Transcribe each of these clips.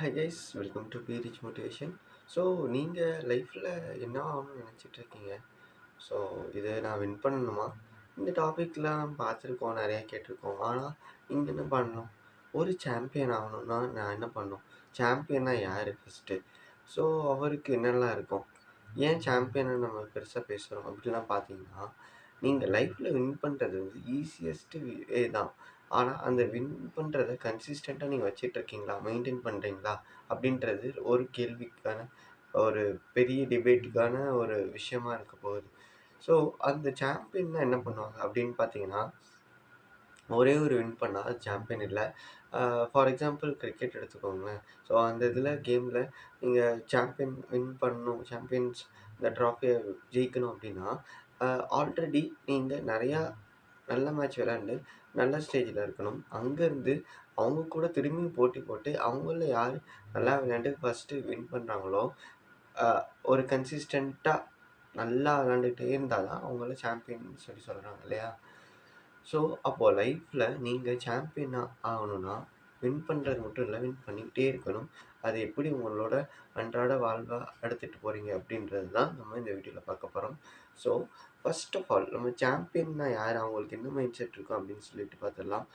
Hi guys welcome to be rich motivation so நீங்கள் லைஃப்பில் என்ன ஆகணும்னு நினச்சிட்டு இருக்கீங்க? ஸோ இதை நான் வின் பண்ணணுமா? இந்த டாபிக்லாம் பார்த்துருக்கோம் நிறையா கேட்டிருக்கோம். ஆனால் நீங்கள் என்ன பண்ணணும்? ஒரு சாம்பியன் ஆகணும்னா நான் என்ன பண்ணணும்? சாம்பியன்னா யார் ஃபஸ்ட்டு ஸோ அவருக்கு என்னெல்லாம் இருக்கும்? ஏன் சாம்பியனை நம்ம பெருசாக பேசுகிறோம் அப்படிலாம் பார்த்தீங்கன்னா நீங்கள் லைஃப்பில் வின் பண்ணுறது வந்து ஈஸியஸ்ட்டு வே தான். ஆனால் அந்த வின் பண்ணுறத கன்சிஸ்டண்ட்டாக நீங்கள் வச்சிட்ருக்கீங்களா மெயின்டைன் பண்ணுறீங்களா அப்படின்றது ஒரு கேள்விக்கான ஒரு பெரிய டிபேட்டுக்கான ஒரு விஷயமா இருக்க போகுது. ஸோ அந்த சாம்பியன்னா என்ன பண்ணுவாங்க? அப்படின்னு பார்த்தீங்கன்னா ஒரே ஒரு வின் பண்ணால் அது சாம்பியன் இல்லை ஃபார் எக்ஸாம்பிள் கிரிக்கெட் எடுத்துக்கோங்களேன். ஸோ அந்த இதில் கேமில் நீங்கள் சாம்பியன் வின் பண்ணணும் சாம்பியன்ஸ் இந்த ட்ராஃபியை ஜெயிக்கணும் அப்படின்னா ஆல்ரெடி நீங்கள் நிறையா நல்ல மேட்ச் விளாண்டு நல்ல ஸ்டேஜில் இருக்கணும். அங்கேருந்து அவங்க கூட திரும்பியும் போட்டி போட்டு அவங்கள யார் நல்லா விளையாண்டு ஃபஸ்ட்டு வின் பண்ணுறாங்களோ ஒரு கன்சிஸ்டண்ட்டாக நல்லா விளாண்டுகிட்டே இருந்தால் தான் அவங்கள சாம்பியன் சொல்லி சொல்கிறாங்க இல்லையா? ஸோ அப்போது லைஃப்பில் நீங்கள் சாம்பியனாக ஆகணும்னா வின் பண்ணுறது மட்டும் இல்லை வின் பண்ணிக்கிட்டே இருக்கணும். அது எப்படி உங்களோட அன்றாட வாழ்வாக எடுத்துகிட்டு போகிறீங்க அப்படின்றது தான் நம்ம இந்த வீடியோவில் பார்க்க போகிறோம் ஸோ ஃபர்ஸ்ட் ஆஃப் ஆல் நம்ம சாம்பியன்னா யார்? அவங்களுக்கு என்ன மைண்ட் செட் இருக்கும் அப்படின்னு சொல்லிட்டு பார்த்துடலாம்.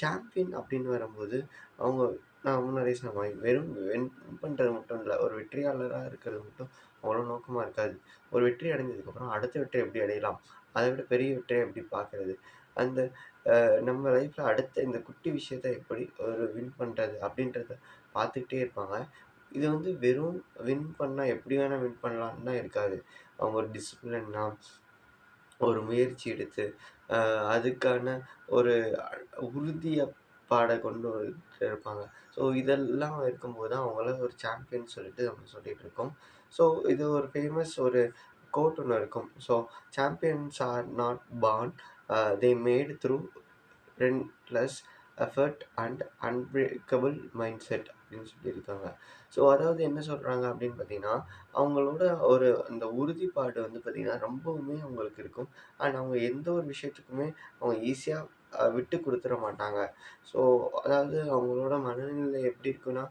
சாம்பியன் அப்படின்னு வரும்போது அவங்க நான் முன்னாடியே சொன்ன வெறும் வின் பண்ணுறது மட்டும் இல்லை ஒரு வெற்றியாளராக இருக்கிறது மட்டும் அவ்வளோ நோக்கமாக இருக்காது. ஒரு வெற்றி அடைஞ்சதுக்கப்புறம் அடுத்த வெற்றி எப்படி அடையலாம்? அதை விட பெரிய வெற்றியை எப்படி பார்க்குறது? அந்த நம்ம லைஃப்பில் அடுத்த இந்த குட்டி விஷயத்த எப்படி ஒரு வின் பண்ணுறது அப்படின்றத பார்த்துக்கிட்டே இருப்பாங்க. இது வந்து வெறும் வின் பண்ணால் எப்படி வேணால் வின் பண்ணலான்னு தான் இருக்காது. அவங்க ஒரு டிசிப்ளின்னா ஒரு முயற்சி எடுத்து அதுக்கான ஒரு உறுதியை பாடை கொண்டு இருப்பாங்க. ஸோ இதெல்லாம் இருக்கும்போது தான் அவங்கள ஒரு சாம்பியன் சொல்லிட்டு நம்ம சொல்லிகிட்டு இருக்கோம். ஸோ இது ஒரு ஃபேமஸ் ஒரு கோட் ஒன்று இருக்கும். So champions are not born they made through relentless effort and unbreakable mindset அப்படின்னு சொல்லியிருக்காங்க. ஸோ அதாவது என்ன சொல்கிறாங்க அப்படின்னு பார்த்தீங்கன்னா அவங்களோட ஒரு அந்த உறுதிப்பாடு வந்து பார்த்திங்கன்னா ரொம்பவுமே அவங்களுக்கு இருக்கும். அண்ட் அவங்க எந்த ஒரு விஷயத்துக்குமே அவங்க ஈஸியாக விட்டு கொடுத்துட மாட்டாங்க. ஸோ அதாவது அவங்களோட மனநிலை எப்படி இருக்குன்னா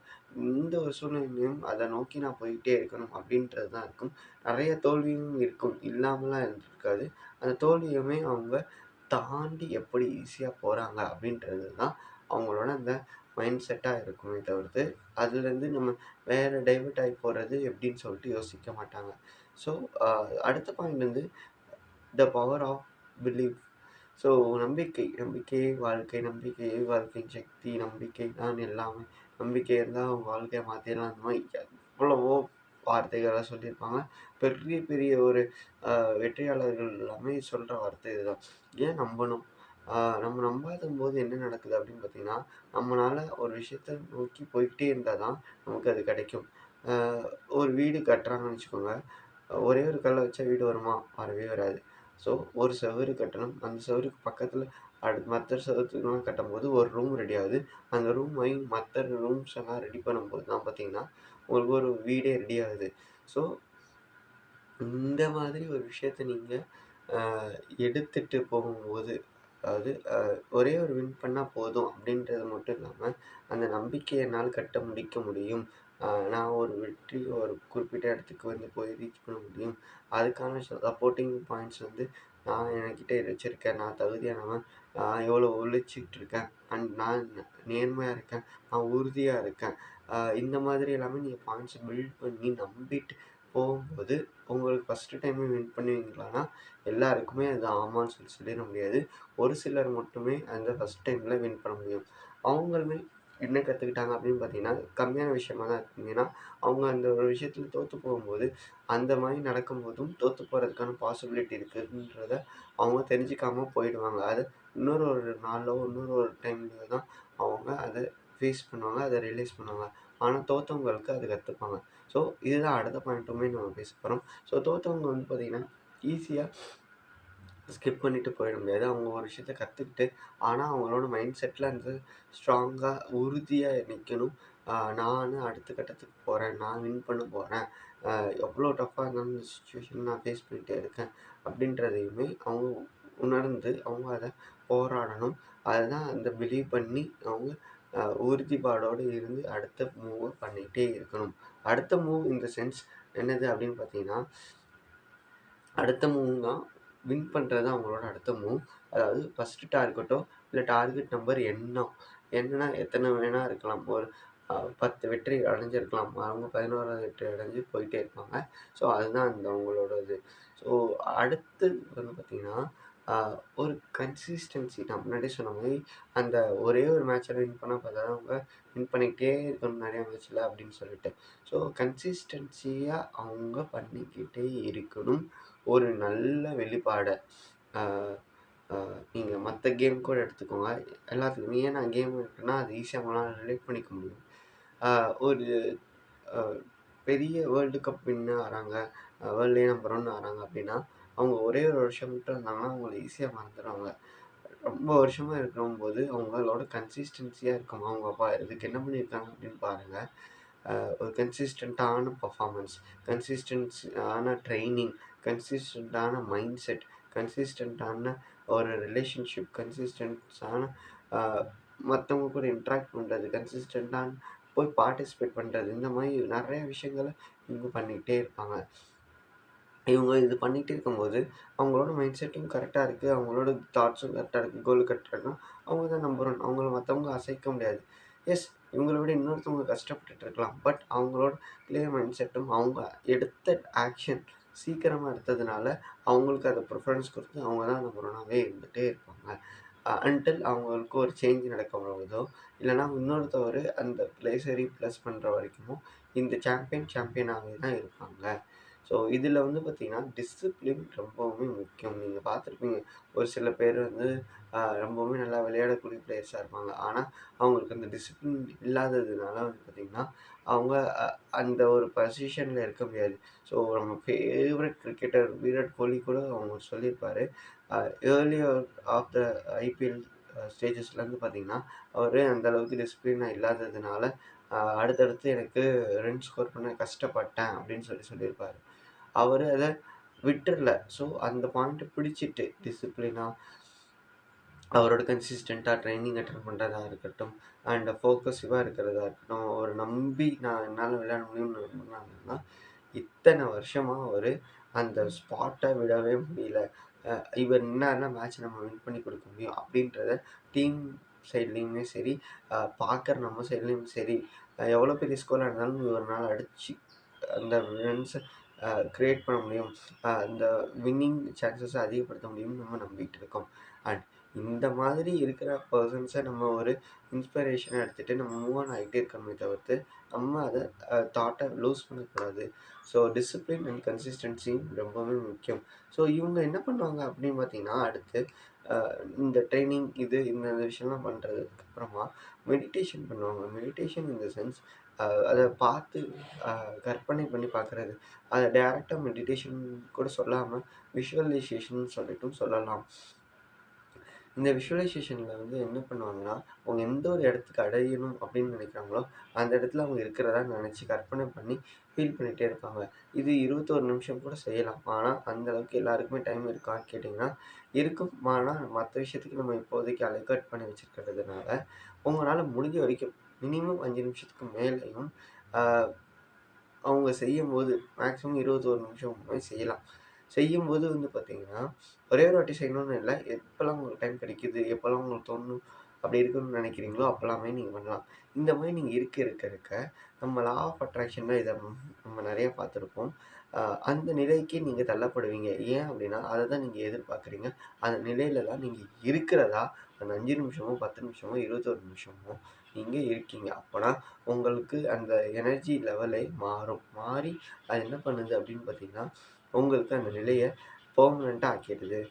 இந்த ஒரு சூழ்நிலையும் அதை நோக்கி நான் போய்கிட்டே இருக்கணும் அப்படின்றது தான் இருக்கும். நிறைய தோல்வியும் இருக்கும். இல்லாமலாம் இருந்திருக்காது. அந்த தோல்வியுமே அவங்க தாண்டி எப்படி ஈஸியாக போகிறாங்க அப்படின்றது தான் அவங்களோட அந்த மைண்ட் செட்டாக இருக்குமே தவிர்த்து அதுலேருந்து நம்ம வேறு டைவர்ட் ஆகி போகிறது எப்படின்னு சொல்லிட்டு யோசிக்க மாட்டாங்க. ஸோ அடுத்த பாயிண்ட் வந்து the power of believe so நம்பிக்கை நம்பிக்கையே வாழ்க்கை நம்பிக்கையே வாழ்க்கையின் சக்தி நம்பிக்கை தான் எல்லாமே. நம்பிக்கை இருந்தால் அவங்க வாழ்க்கையை மாற்றிடலாம் அந்த மாதிரி எவ்வளவோ வார்த்தைகளாக சொல்லியிருப்பாங்க. பெரிய பெரிய ஒரு வெற்றியாளர்கள் எல்லாமே சொல்கிற வார்த்தை இதுதான். ஏன் நம்பணும்? நம்ம நம்பாத போது என்ன நடக்குது அப்படின்னு பார்த்தீங்கன்னா நம்மளால் ஒரு விஷயத்த நோக்கி போய்கிட்டே இருந்தால் தான் நமக்கு அது கிடைக்கும். ஒரு வீடு கட்டுறாங்கன்னு வச்சுக்கோங்க. ஒரே ஒரு கல்லை வச்சா வீடு வருமா? வரவே வராது. ஸோ ஒரு செவரு கட்டணும். அந்த செவருக்கு பக்கத்தில் அடுத்து மற்ற செவத்துக்குலாம் கட்டும்போது ஒரு ரூம் ரெடி ஆகுது. அந்த ரூம் வாங்கி மற்ற ரூம்ஸ் எல்லாம் ரெடி பண்ணும்போது தான் பார்த்தீங்கன்னா உங்களுக்கு ஒரு வீடே ரெடி ஆகுது. ஸோ இந்த மாதிரி ஒரு விஷயத்த நீங்கள் எடுத்துகிட்டு போகும்போது அதாவது ஒரே ஒரு வின் பண்ணால் போதும் அப்படின்றது மட்டும் இல்லாமல் அந்த நம்பிக்கையை என்னால் கட்ட முடிக்க முடியும். நான் ஒரு வெற்றி ஒரு குறிப்பிட்ட இடத்துக்கு வந்து போய் ரீச் பண்ண முடியும். அதுக்கான சப்போர்ட்டிங் பாயிண்ட்ஸ் வந்து நான் என்கிட்ட வச்சுருக்கேன். நான் தகுதியானவன். நான் எவ்வளோ உழைச்சிக்கிட்டு இருக்கேன். அண்ட் நான் நேர்மையாக இருக்கேன். நான் உறுதியாக இருக்கேன். இந்த மாதிரி எல்லாமே நீங்கள் பாயிண்ட்ஸ் பில்ட் பண்ணி நம்பிட்டு போகும்போது உங்களுக்கு ஃபஸ்ட்டு டைமே வின் பண்ணுவீங்களான்னா எல்லாருக்குமே அது ஆமான்னு சொல்லி சொல்லிட முடியாது. ஒரு சிலர் மட்டுமே அந்த ஃபஸ்ட் டைமில் வின் பண்ண முடியும். அவங்களுமே என்ன கற்றுக்கிட்டாங்க அப்படின்னு பார்த்தீங்கன்னா கம்மியான விஷயமா தான் இருக்கீங்கன்னா ஏன்னா அவங்க அந்த ஒரு விஷயத்தில் தோற்று போகும்போது அந்த மாதிரி நடக்கும்போதும் தோற்று போகிறதுக்கான பாசிபிலிட்டி இருக்குதுன்றத அவங்க தெரிஞ்சுக்காமல் போயிடுவாங்க. அது இன்னொரு ஒரு நாளோ இன்னொரு ஒரு டைம்ல தான் அவங்க அதை ஃபேஸ் பண்ணுவாங்க அதை ரியலைஸ் பண்ணுவாங்க. ஆனால் தோற்றவங்களுக்கு அது கற்றுப்பாங்க ஸோ இதுதான் அடுத்த பாயிண்ட்டுமே நம்ம பேச போகிறோம் ஸோ தோற்றவங்க வந்து பார்த்திங்கன்னா ஈஸியாக ஸ்கிப் பண்ணிவிட்டு போயிட முடியாது. அவங்க ஒரு விஷயத்த கற்றுக்கிட்டு ஆனால் அவங்களோட மைண்ட் செட்டில் வந்து ஸ்ட்ராங்காக உறுதியாக நிற்கணும் நான் அடுத்த கட்டத்துக்கு போகிறேன் நான் வின் பண்ண போகிறேன் எவ்வளோ டஃப்பாக இருந்தாலும் இந்த சுச்சுவேஷன் நான் ஃபேஸ் பண்ணிகிட்டே இருக்கேன் அப்படின்றதையுமே அவங்க உணர்ந்து அவங்க அதை போராடணும். அதை தான் அந்த பிலீவ் பண்ணி அவங்க உறுதிப்பாடோடு இருந்து அடுத்த மூவை பண்ணிகிட்டே இருக்கணும். அடுத்த மூவ் இந்த சென்ஸ் என்னது அப்படின்னு பார்த்தீங்கன்னா அடுத்த மூவ் தான் வின் பண்ணுறது அவங்களோட அடுத்த மூவ். அதாவது ஃபர்ஸ்ட்டு டார்கெட்டோ இல்லை டார்கெட் நம்பர் என்ன என்னன்னா எத்தனை வேணா இருக்கலாம். ஒரு பத்து வெற்றி அடைஞ்சிருக்கலாம். அவங்க 11வது வெற்றி அடைஞ்சு போயிட்டே இருப்பாங்க. ஸோ அதுதான் அந்த அவங்களோட இது. ஸோ அடுத்தது வந்து பார்த்தீங்கன்னா, ஒரு கன்சிஸ்டன்சி நான் முன்னாடியே சொன்ன மாதிரி அந்த ஒரே ஒரு மேட்ச்ல வின் பண்ண பார்த்தா தான் அவங்க வின் பண்ணிக்கிட்டே இருக்கணும் நிறையா மேட்ச்சில் அப்படின்னு சொல்லிட்டு. ஸோ கன்சிஸ்டன்சியாக அவங்க பண்ணிக்கிட்டே இருக்கணும். ஒரு நல்ல வெளிப்பாடை நீங்கள் மற்ற கேம் கூட எடுத்துக்கோங்க. எல்லாத்துக்குமே ஏன் நான் கேம் இருக்குன்னா, அது ஈஸியாக நம்மளால ரிலேட் பண்ணிக்க முடியும். ஒரு பெரிய வேர்ல்டு கப் வின்னு ஆறாங்க. அ நம்பர் 1 ஆறாங்க அப்படின்னா, அவங்க ஒரே ஒரு வருஷம் மட்டும் இருந்தாங்கன்னா, அவங்கள ஈஸியாக மறந்துடுவாங்க ரொம்ப வருஷமா இருக்கும்போது அவங்களோட கன்சிஸ்டன்சியாக இருக்கும். அவங்க அப்பா இதுக்கு என்ன பண்ணியிருக்காங்க அப்படின்னு பாருங்கள் ஒரு கன்சிஸ்டண்ட்டான பெர்ஃபார்மன்ஸ், கன்சிஸ்டன்ஸான ட்ரைனிங் கன்சிஸ்டன்ட்டான மைண்ட் செட், கன்சிஸ்டண்ட்டான ஒரு ரிலேஷன்ஷிப், கன்சிஸ்டன்ஸான மற்றவங்க கூட இன்ட்ராக்ட் பண்ணுறது கன்சிஸ்டண்ட்டான போய் பார்ட்டிசிபேட் பண்ணுறது இந்த மாதிரி நிறைய விஷயங்கள இவங்க பண்ணிக்கிட்டே இருப்பாங்க. இவங்க இது பண்ணிகிட்டு இருக்கும்போது, அவங்களோட மைண்ட் செட்டும் கரெக்டாக இருக்குது அவங்களோட தாட்ஸும் கரெக்டாக இருக்குது கோல் கரெக்டாக இருக்குன்னா, அவங்க தான் நம்பர் ஒன் அவங்கள மற்றவங்க அசைக்க முடியாது. எஸ் இவங்கள விட இன்னொருத்தவங்க கஷ்டப்பட்டுட்டு இருக்கலாம். பட் அவங்களோட கிளியர் மைண்ட் செட்டும், அவங்க எடுத்த ஆக்ஷன் சீக்கிரமாக எடுத்ததுனால, அவங்களுக்கு அதை ப்ரிஃபரன்ஸ் கொடுத்து அவங்க தான் நம்பர் ஒன்னாகவே இருந்துகிட்டே இருப்பாங்க. அன்டில் அவங்களுக்கு ஒரு சேஞ்ச் நடக்க முடியுதோ இல்லைனா இன்னொருத்தவரு அந்த பிளேஸ ரீப்ளேஸ் பண்ணுற வரைக்குமோ, இந்த சாம்பியன் சாம்பியனாகவே தான் இருப்பாங்க. ஸோ இதில் வந்து பார்த்திங்கன்னா டிசிப்ளின் ரொம்பவுமே முக்கியம். நீங்கள் பார்த்துருப்பீங்க. ஒரு சில பேர் வந்து ரொம்பவுமே நல்லா விளையாடக்கூடிய பிளேயர்ஸாக இருப்பாங்க. ஆனால் அவங்களுக்கு அந்த டிசிப்ளின் இல்லாததுனால வந்து பார்த்திங்கன்னா அவங்க அந்த ஒரு பொசிஷனில் இருக்க முடியாது. ஸோ நம்ம ஃபேவரட் கிரிக்கெட்டர் விராட் கோலி கூட அவங்க சொல்லியிருப்பார் early earlier of the IPL ஸ்டேஜஸ்லேருந்து பார்த்திங்கன்னா அவர் அந்தளவுக்கு அந்த அளவுக்கு இல்லாததுனால, அடுத்தடுத்து எனக்கு ரன் ஸ்கோர் பண்ண கஷ்டப்பட்டேன் அப்படின்னு சொல்லி சொல்லியிருப்பார் அவர் அதை விட்டுறல. ஸோ அந்த பாயிண்ட்டை பிடிச்சிட்டு டிசிப்ளினாக அவரோட கன்சிஸ்டண்ட்டாக ட்ரைனிங் அட்டெண்ட் பண்ணுறதா இருக்கட்டும், அண்ட் ஃபோக்கஸிவாக இருக்கிறதா இருக்கட்டும், அவரை நம்பி நான் என்னால் விளையாட முடியும்னு நம்புனாங்கன்னா, இத்தனை வருஷமாக அவர் அந்த ஸ்பாட்டை விடவே முடியல. இவர் நின்னாருன்னா மேட்ச் நம்ம வின் பண்ணி கொடுக்க முடியும் அப்படின்றத டீம் சைட்லேயுமே சரி, பார்க்குற நம்ம சைட்லேயும் சரி, எவ்வளோ பெரிய ஸ்கோராக இருந்தாலும் ஒரு நாள் அடித்து அந்த ரன்ஸை க்ரியேட் பண்ண முடியும். அந்த வின்னிங் சான்சஸை அதிகப்படுத்த முடியும்னு நம்ம நம்பிகிட்டு இருக்கோம். அண்ட் இந்த மாதிரி இருக்கிற பர்சன்ஸை நம்ம ஒரு இன்ஸ்பிரேஷனாக எடுத்துகிட்டு நம்ம மூவ் ஆன் ஆகிட்டே இருக்கணுமே தவிர்த்து, நம்ம அதை தாட்டை லூஸ் பண்ணக்கூடாது. ஸோ டிசிப்ளின் அண்ட் கன்சிஸ்டன்சி ரொம்பவே முக்கியம். ஸோ இவங்க என்ன பண்ணுவாங்க அப்படின்னு பார்த்தீங்கன்னா, அடுத்து இந்த ட்ரைனிங் இது இந்த விஷயம்லாம் பண்ணுறதுக்கப்புறமா அப்புறமா மெடிடேஷன் பண்ணுவாங்க. மெடிடேஷன் இன் த சென்ஸ் அதை பார்த்து கற்பனை பண்ணி பார்க்குறது. அதை டைரக்ட்டா மெடிடேஷன் கூட சொல்லாமல் விஷுவலைசேஷன் சொல்லிட்டும் சொல்லலாம். இந்த விஷுவலைசேஷனில் வந்து என்ன பண்ணுவாங்கன்னா, அவங்க எந்த ஒரு இடத்துக்கு அடையணும் அப்படின்னு நினைக்கிறாங்களோ, அந்த இடத்துல அவங்க இருக்கிறதா நினச்சி கற்பனை பண்ணி ஃபீல் பண்ணிகிட்டே இருப்பாங்க. இது 21 நிமிஷம் கூட செய்யலாம். ஆனால் அந்த அளவுக்கு எல்லாருக்குமே டைம் இருக்கான்னு கேட்டிங்கன்னா இருக்கும். ஆனால் மற்ற விஷயத்துக்கு நம்ம இப்போதைக்கு அலர்ட் பண்ணி வச்சுருக்கிறதுனால உங்களால் முடிஞ்ச வரைக்கும் மினிமம் அஞ்சு நிமிஷத்துக்கு மேலேயும் அவங்க அவங்க செய்யும்போது மேக்ஸிமம் 21 நிமிஷம் செய்யலாம். செய்யும்போது வந்து பார்த்தீங்கன்னா, ஒரே ஒரு வாட்டி செய்யணும்னு இல்லை எப்போல்லாம் உங்களுக்கு டைம் கிடைக்குது, எப்போல்லாம் உங்களுக்கு தோணும் அப்படி இருக்கணும்னு நினைக்கிறீங்களோ, அப்போல்லாமே நீங்கள் பண்ணலாம். இந்த மாதிரி நீங்கள் இருக்க இருக்க இருக்க, நம்ம லா ஆஃப் அட்ராக்ஷனில் இதை நம்ம நிறைய பார்த்துருப்போம். அந்த நிலைக்கு நீங்கள் தள்ளப்படுவீங்க. ஏன் அப்படின்னா, அதை தான் நீங்கள் எதிர்பார்க்குறீங்க. அந்த நிலையில தான் இருக்கிறதா, அந்த அஞ்சு நிமிஷமோ, 10 நிமிஷமோ, 21 நிமிஷமோ நீங்கள் இருக்கீங்க. அப்போனா உங்களுக்கு அந்த எனர்ஜி லெவலே மாறும். மாறி அது என்ன பண்ணுது அப்படின்னு பார்த்தீங்கன்னா, உங்களுக்கு அந்த நிலையை பெர்மனன்ட்டா ஆக்கிடுது.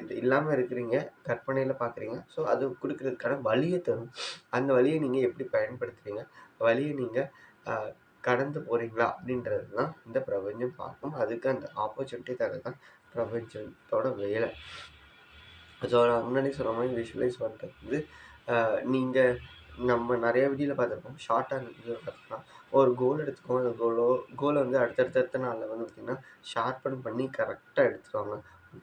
இது இல்லாமல் இருக்கிறீங்க. கற்பனையில் பார்க்குறீங்க. ஸோ அது கொடுக்குறதுக்கான வழியை தரும். அந்த வழியை நீங்கள் எப்படி பயன்படுத்துகிறீங்க வழியை நீங்கள் கடந்து போகிறீங்களா அப்படின்றது தான் இந்த பிரபஞ்சம் பார்க்கும். அதுக்கு அந்த ஆப்பர்ச்சுனிட்டி தர தான் பிரபஞ்சத்தோட வேலை. ஸோ நான் முன்னாடியே சொன்ன மாதிரி விஷுவலைஸ் பண்ணுறது வந்து, நீங்கள் நம்ம நிறைய வீடியோவில் பார்த்துருப்போம். ஷார்ட்டான வீடியோவில் பார்த்துக்கலாம் ஒரு கோல் எடுத்துக்கோங்க. அந்த கோலோ கோலை வந்து அடுத்தடுத்த அடுத்த வந்து பார்த்தீங்கன்னா, ஷார்ப்பன் பண்ணி கரெக்டாக எடுத்துருவாங்க.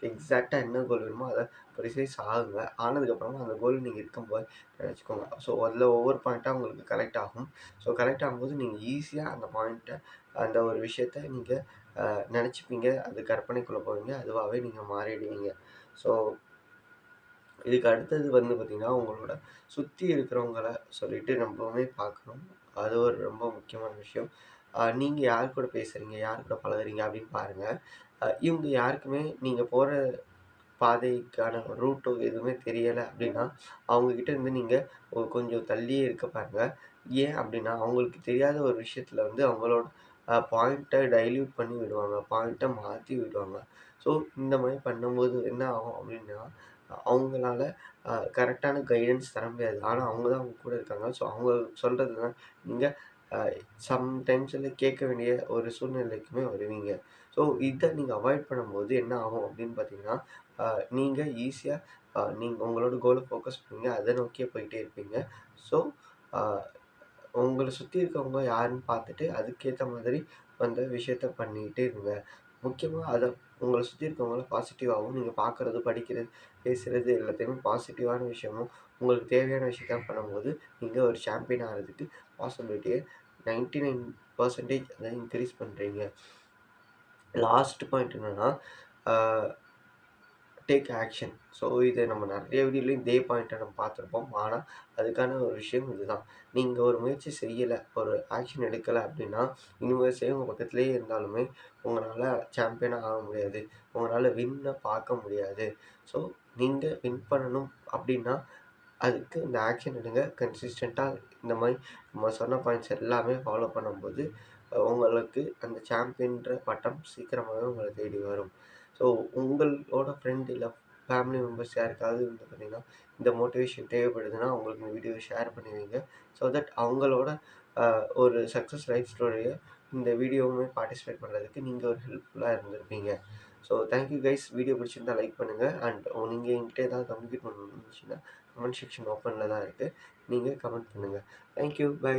எக்ஸாக்டாக என்ன கோல் வேணுமோ அதை ப்ரிசைஸ் ஆகுங்க. ஆனதுக்கப்புறமா அந்த கோல் நீங்கள் இருக்கும்போது நினச்சிக்கோங்க ஸோ அதில் ஒவ்வொரு பாயிண்ட்டாக உங்களுக்கு கலெக்ட் ஆகும். ஸோ கலெக்ட் ஆகும்போது நீங்கள் ஈஸியாக அந்த பாயிண்ட்டை அந்த ஒரு விஷயத்த நீங்கள் நினச்சிப்பீங்க அது கற்பனைக்குள்ளே போவீங்க. அதுவாகவே நீங்கள் மாறிடுவீங்க. ஸோ இதுக்கு அடுத்தது வந்து பார்த்திங்கன்னா உங்களோட சுற்றி இருக்கிறவங்கள சொல்லிவிட்டு ரொம்பவுமே பார்க்கணும். அது ஒரு ரொம்ப முக்கியமான விஷயம். நீங்கள் யார் கூட பேசுகிறீங்க யார் கூட பழகுறீங்க? அப்படின்னு பாருங்கள் இவங்க யாருக்குமே நீங்கள் போகிற பாதைக்கான ரூட்டோ எதுவுமே தெரியலை அப்படின்னா, அவங்கக்கிட்ட இருந்து நீங்கள் கொஞ்சம் தள்ளியே இருக்க பாருங்க. ஏன் அப்படின்னா, அவங்களுக்கு தெரியாத ஒரு விஷயத்தில் வந்து அவங்களோட பாயிண்ட்டை டைல்யூட் பண்ணி விடுவாங்க. பாயிண்ட்டை மாற்றி விடுவாங்க. ஸோ இந்த மாதிரி பண்ணும்போது என்ன ஆகும் அப்படின்னா, அவங்களால கரெக்டான கைடன்ஸ் தர முடியாது. ஆனால் அவங்க தான் அவங்க கூட இருக்காங்க. ஸோ அவங்க சொல்கிறது தான் நீங்கள் சம்டைம்ஸில் கேட்க வேண்டிய ஒரு சூழ்நிலைக்குமே வருவீங்க. ஸோ இதை நீங்கள் அவாய்ட் பண்ணும்போது என்ன ஆகும் அப்படின்னு பார்த்தீங்கன்னா, நீங்கள் ஈஸியாக நீங்கள் உங்களோட கோலை ஃபோக்கஸ் பண்ணுவீங்க. அதை நோக்கியே போயிட்டே இருப்பீங்க. ஸோ உங்களை சுற்றி இருக்கவங்க யாருன்னு பார்த்துட்டு, அதுக்கேற்ற மாதிரி அந்த விஷயத்த பண்ணிக்கிட்டே இருங்க. முக்கியமாக அதை உங்களை சுற்றி இருக்கவங்கள பாசிட்டிவாகவும் நீங்கள் பார்க்குறது, படிக்கிறது, பேசுகிறது எல்லாத்தையுமே பாசிட்டிவான விஷயமும், உங்களுக்கு தேவையான விஷயத்த பண்ணும்போது, நீங்கள் ஒரு சாம்பியன் ஆகிறதுக்கு பாசிபிலிட்டியை நைன்டி நைன் பர்சன்டேஜ் அதை இன்க்ரீஸ் பண்ணுறீங்க லாஸ்ட் பாயிண்ட் என்னென்னா டேக் ஆக்ஷன். ஸோ இது நம்ம நிறைய வீடியோலையும் இதே பாயிண்ட்டை நம்ம பார்த்துருப்போம். ஆனால் அதுக்கான ஒரு விஷயம் இதுதான். நீங்கள் ஒரு முயற்சி செய்யலை ஒரு ஆக்ஷன் எடுக்கலை அப்படின்னா, யூனிவர்ஸே உங்கள் பக்கத்துலேயே இருந்தாலுமே, உங்களால் சாம்பியனாக ஆக முடியாது. உங்களால் வின்னை பார்க்க முடியாது. ஸோ நீங்கள் வின் பண்ணணும் அப்படின்னா, அதுக்கு இந்த ஆக்ஷன் எடுங்க. கன்சிஸ்டண்ட்டாக இந்த மாதிரி நம்ம சொன்ன பாயிண்ட்ஸ் எல்லாமே ஃபாலோ பண்ணும்போது, உங்களுக்கு அந்த சாம்பியன்ற பட்டம் சீக்கிரமாகவே உங்களை தேடி வரும். ஸோ உங்களோட ஃப்ரெண்ட் இல்லை ஃபேமிலி மெம்பர்ஸ் யாருக்காவது வந்து பார்த்தீங்கன்னா, இந்த மோட்டிவேஷன் தேவைப்படுதுன்னா, அவங்களுக்கு இந்த வீடியோவை ஷேர் பண்ணி வைங்க. ஸோ தட் அவங்களோட ஒரு சக்சஸ் லைஃப் ஸ்டோரிய இந்த வீடியோவுமே பார்ட்டிசிபேட் பண்ணுறதுக்கு நீங்கள் ஒரு ஹெல்ப்ஃபுல்லாக இருந்திருப்பீங்க. So thank you guys. Video பிடிச்சிருந்தா லைக் பண்ணுங்க. அண்ட் நீங்கள் என்கிட்ட ஏதாவது கம்யூனிகேட் பண்ணணும்னு இருந்துச்சுன்னா கமெண்ட் செக்ஷன் ஓப்பனில் தான் இருக்குது நீங்கள் கமெண்ட் பண்ணுங்கள் தேங்க் யூ. பை.